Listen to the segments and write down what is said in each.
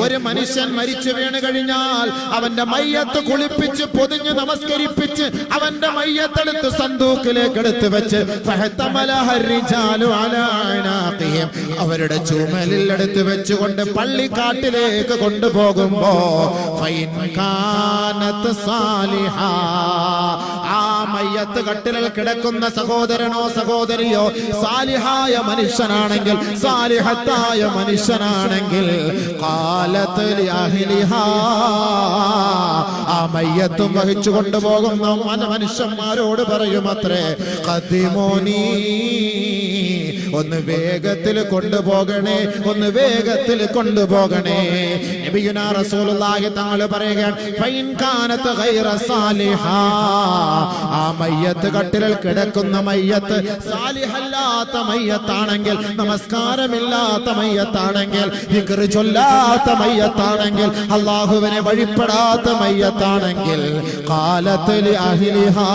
ഒരു മനുഷ്യൻ മരിച്ചു വീണ് കഴിഞ്ഞാൽ അവന്റെ മയ്യത്ത് കുളിപ്പിച്ച് പൊതിഞ്ഞ് നമസ്കരിപ്പിച്ച് അവന്റെ മയ്യത്തെടുത്ത് സന്തൂക്കിലേക്ക് എടുത്ത് വെച്ച് അവരുടെ ചുമലിൽ എടുത്ത് വെച്ചുകൊണ്ട് പള്ളിക്കാട്ടിലേക്ക് കൊണ്ടുപോകുമ്പോ ആ മയ്യത്ത് കട്ടിലിൽ കിടക്കുന്ന സഹോദരനോ സഹോദരിയോ സാലിഹായ മനുഷ്യനാണെങ്കിൽ സാലിഹത്തായ മനുഷ്യനാണെങ്കിൽ കാല കാലത്ത് വഹിച്ചു കൊണ്ടുപോകുന്ന മന മനുഷ്യന്മാരോട് പറയുമത്രേ കത്തിമോനീ ഒന്ന് വേഗത്തിൽ കൊണ്ടുപോകണേ ഒന്ന് വേഗത്തിൽ കൊണ്ടുപോകണേ. നബിയുനാ റസൂലുള്ളാഹി തങ്ങൾ പറയുകയാണ് ഫൈൻ സാലിഹ. ആ കിടക്കുന്ന മയ്യത്ത് സാലിഹല്ലാത്ത മയ്യത്താണെങ്കിൽ നമസ്കാരമില്ലാത്ത മയ്യത്താണെങ്കിൽ ദിക്ർ ചൊല്ലാത്ത മയ്യത്താണെങ്കിൽ അള്ളാഹുവിനെ വഴിപ്പെടാത്ത മയ്യത്താണെങ്കിൽ കാലത്തിൽ അഹിലിഹാ.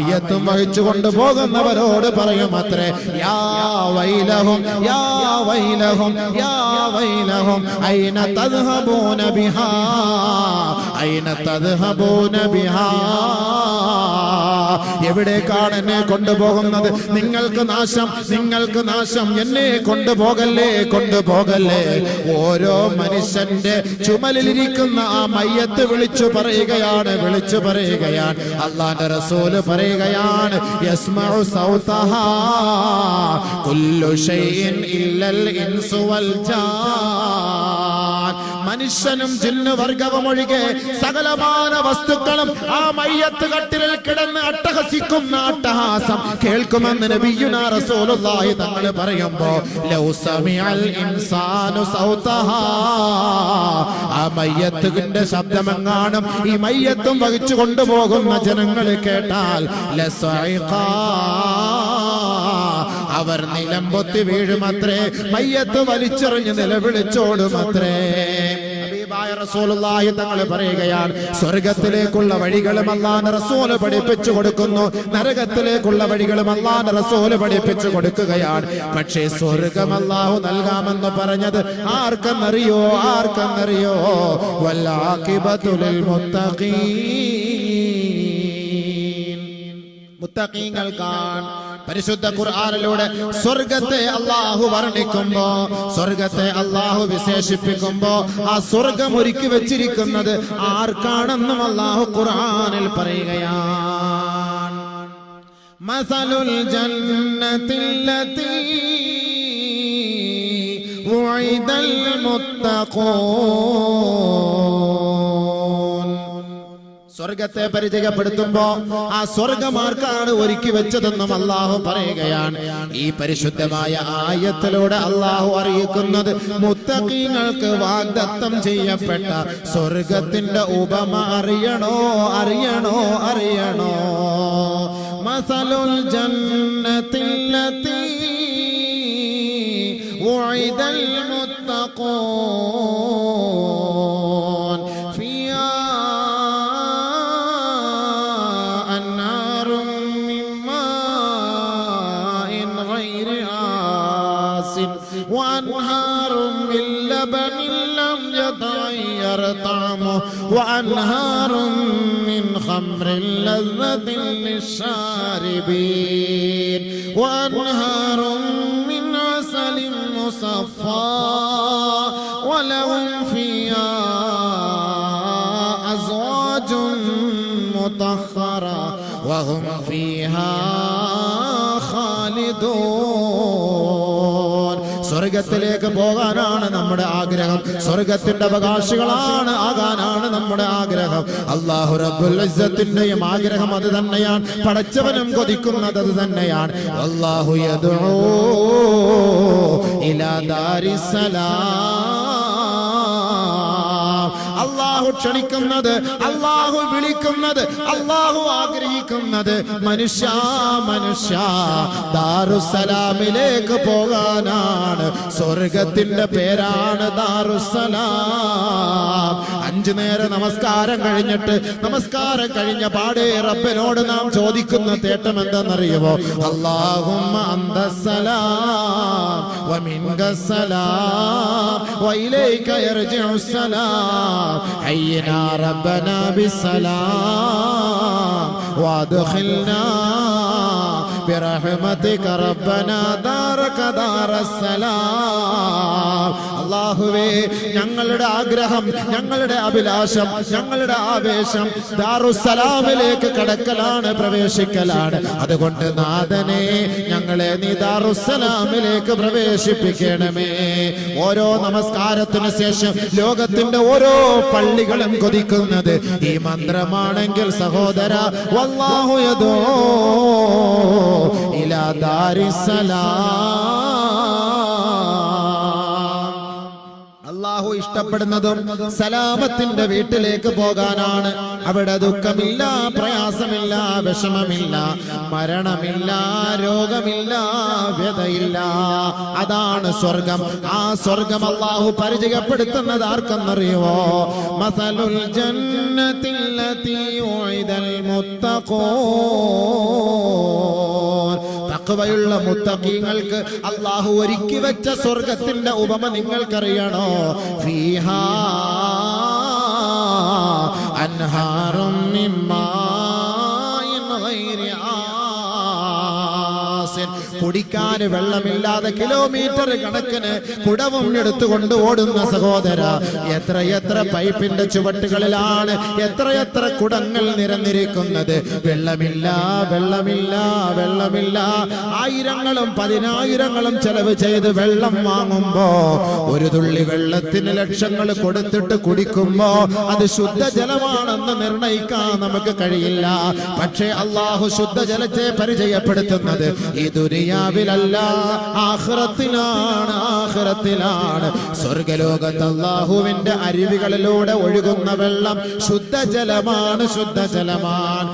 മയ്യത്തും വഹിച്ചു കൊണ്ടുപോകുന്നവരോട് പറയും അത്രേ യാ വൈലഹും യാ വൈലഹും യാ വൈലഹും ഐന തദ്ഹബൂന ബിഹാ? ഐന തദ്ഹബൂന ബിഹാ എവിടേക്കാണ് എന്നെ കൊണ്ടുപോകുന്നത്? നിങ്ങൾക്ക് നാശം നിങ്ങൾക്ക് നാശം. എന്നെ കൊണ്ടുപോകല്ലേ കൊണ്ടുപോകല്ലേ? ഓരോ മനുഷ്യന്റെ ചുമലിലിരിക്കുന്ന ആ മയ്യത്ത് വിളിച്ചു പറയുകയാണ് വിളിച്ചു പറയുകയാണ്. അള്ളാന്റെ റസൂൽ പറയുകയാണ് കുല്ലു ഇല്ലൽ ഇൻസു വൽ ജാൻ മനുഷ്യനും ജിന്നു വർഗവും ഒഴികെ സകലമാന വസ്തുക്കളും ആ മയ്യത്ത് കട്ടിലിൽ കിടന്ന് അട്ടഹസിക്കുന്ന അട്ടഹാസം കേൾക്കുമെന്ന് നബിയുനാ റസൂലുള്ളാഹി തങ്ങൾ പറയുമ്പോ ലൗ സമിഅൽ ഇൻസാനു സൗതഹാ. ആ മയ്യത്തിന്റെ ശബ്ദമെങ്ങാനും ഈ മയ്യത്തും വഹിച്ചു കൊണ്ടുപോകുന്ന ജനങ്ങൾ കേട്ടാൽ ലസഇഖാ അവർ നിലമ്പൊത്തി വീഴുമത്രേ മയ്യത്ത് വലിച്ചെറിഞ്ഞ് നിലവിളിച്ചോടുമത്രേ. ഹബീബായ റസൂലുള്ളാഹി തങ്ങൾ പറയുകയാണ് സ്വർഗത്തിലേക്കുള്ള വഴികളും അള്ളാന്റെ റസൂൽ പഠിപ്പിച്ചു കൊടുക്കുന്നു നരകത്തിലേക്കുള്ള വഴികളും അള്ളാന്റെ റസൂൽ പഠിപ്പിച്ചു കൊടുക്കുകയാണ്. പക്ഷേ സ്വർഗം അല്ലാഹു നൽകാമെന്ന് പറഞ്ഞത് ആർക്കെന്നറിയോ ആർക്കെന്നറിയോ? വല്ലാഖിബത്തുൽ മുത്തഖീൻ മുത്തഖീങ്ങൾക്കാണ് പരിശുദ്ധ ഖുർആനിലൂടെ സ്വർഗത്തെ അള്ളാഹു വർണ്ണിക്കുമ്പോ സ്വർഗത്തെ അള്ളാഹു വിശേഷിപ്പിക്കുമ്പോ ആ സ്വർഗം ഒരുക്കി വെച്ചിരിക്കുന്നത് ആർക്കാണെന്നും അള്ളാഹു ഖുർആനിൽ പറയുകയാണ് മസലുൽ ജന്നത്തില്ലത്തി وعد المتقون സ്വർഗത്തെ പരിചയപ്പെടുത്തുമ്പോ ആ സ്വർഗമാർക്കാണ് ഒരുക്കി വെച്ചതെന്നും അള്ളാഹു പറയുകയാണ് ഈ പരിശുദ്ധമായ ആയത്തിലൂടെ അള്ളാഹു അറിയിക്കുന്നത് മുത്തഖീങ്ങൾക്ക് വാഗ്ദത്തം ചെയ്യപ്പെട്ട സ്വർഗത്തിന്റെ ഉപമ അറിയണോ അറിയണോ അറിയണോ മസലുൽ ജന്നത്തില്ലത്തി وعد المتقون وأنهار من لبن لم يتغير طعمه وأنهار من خمر لذة للشاربين وأنهار من عسل مصفى ولهم فيها أزواج مطهرة وهم فيها خالدون. സ്വർഗത്തിലേക്ക് പോകാനാണ് നമ്മുടെ ആഗ്രഹം. സ്വർഗത്തിന്റെ അവകാശികളാണ് ആകാനാണ് നമ്മുടെ ആഗ്രഹം. അള്ളാഹു റബ്ബുൽ ഇസ്സത്തിന്റെയും ആഗ്രഹം അത് തന്നെയാണ്. പടച്ചവനും കൊതിക്കുന്നത് അത് തന്നെയാണ്. അള്ളാഹു അള്ളാഹു ക്ഷണിക്കുന്നത് അള്ളാഹു വിളിക്കുന്നത് അള്ളാഹു ആഗ്രഹിക്കുന്നത് മനുഷ്യ മനുഷ്യ ദാറുസലാമിലേക്ക് പോകാനാണ്. സ്വർഗത്തിന്റെ പേരാണ് ദാറുസലാം അഞ്ചു നേരം നമസ്കാരം കഴിഞ്ഞിട്ട് നമസ്കാരം കഴിഞ്ഞ പാടേ റബ്ബിനോട് നാം ചോദിക്കുന്ന തേട്ടം എന്തെന്നറിയുമോ? അള്ളാഹും وادخلنا برحمتك ربنا دارك دار السلام അള്ളാഹുവേ ഞങ്ങളുടെ ആഗ്രഹം ഞങ്ങളുടെ അഭിലാഷം ഞങ്ങളുടെ ആവേശം ദാറുസലാമിലേക്ക് കടക്കലാണ് പ്രവേശിക്കലാണ് അതുകൊണ്ട് നാഥനെ ഞങ്ങളെ നീ ദാറുസലാമിലേക്ക് പ്രവേശിപ്പിക്കണമേ ഓരോ നമസ്കാരത്തിനു ശേഷം ലോകത്തിന്റെ ഓരോ പള്ളികളും കൊതിക്കുന്നത് ഈ മന്ത്രമാണെങ്കിൽ സഹോദര വല്ലാഹു ദാരിസ്സലാം അള്ളാഹു ഇഷ്ടപ്പെടുന്നതും സലാമത്തിന്റെ വീട്ടിലേക്ക് പോകാനാണ്. അവിടെ ദുഃഖമില്ല പ്രയാസമില്ല വിഷമമില്ല മരണമില്ല രോഗമില്ല വ്യതയില്ല. അതാണ് സ്വർഗം. ആ സ്വർഗം അള്ളാഹു പരിചയപ്പെടുത്തുന്നത് ആർക്കെന്നറിയുമോ മസലുൽ ജന്നത്തിൽ ഉഇദൽ തഖ്വയുള്ള മുത്തഖീങ്ങൾക്ക് അള്ളാഹു ഒരുക്കി വെച്ച സ്വർഗത്തിന്റെ ഉപമ നിങ്ങൾക്കറിയണോ? ഫീഹാ അൻഹാറും കുടിക്കാൻ വെള്ളമില്ലാതെ കിലോമീറ്റർ കണക്കിന് കുടവും എടുത്തുകൊണ്ട് ഓടുന്ന സഹോദര എത്രയെത്ര എത്ര പൈപ്പിന്റെ ചുവട്ടുകളിലാണ് എത്രയെത്ര എത്ര കുടങ്ങൾ നിരന്നിരിക്കുന്നത്. വെള്ളമില്ല വെള്ളമില്ല വെള്ളമില്ല. ആയിരങ്ങളും പതിനായിരങ്ങളും ചെലവ് ചെയ്ത് വെള്ളം വാങ്ങുമ്പോ ഒരു തുള്ളി വെള്ളത്തിന് ലക്ഷങ്ങൾ കൊടുത്തിട്ട് കുടിക്കുമ്പോ അത് ശുദ്ധജലമാണെന്ന് നിർണയിക്കാൻ നമുക്ക് കഴിയില്ല. പക്ഷേ അള്ളാഹു ശുദ്ധജലത്തെ പരിചയപ്പെടുത്തുന്നത് ഈ ദുനിയാവിലല്ല ആഹ്റത്തിലാണ് ആഹ്റത്തിലാണ്. സ്വർഗലോകത്ത് അള്ളാഹുവിന്റെ അരുവികളിലൂടെ ഒഴുകുന്ന വെള്ളം ശുദ്ധജലമാണ് ശുദ്ധജലമാണ്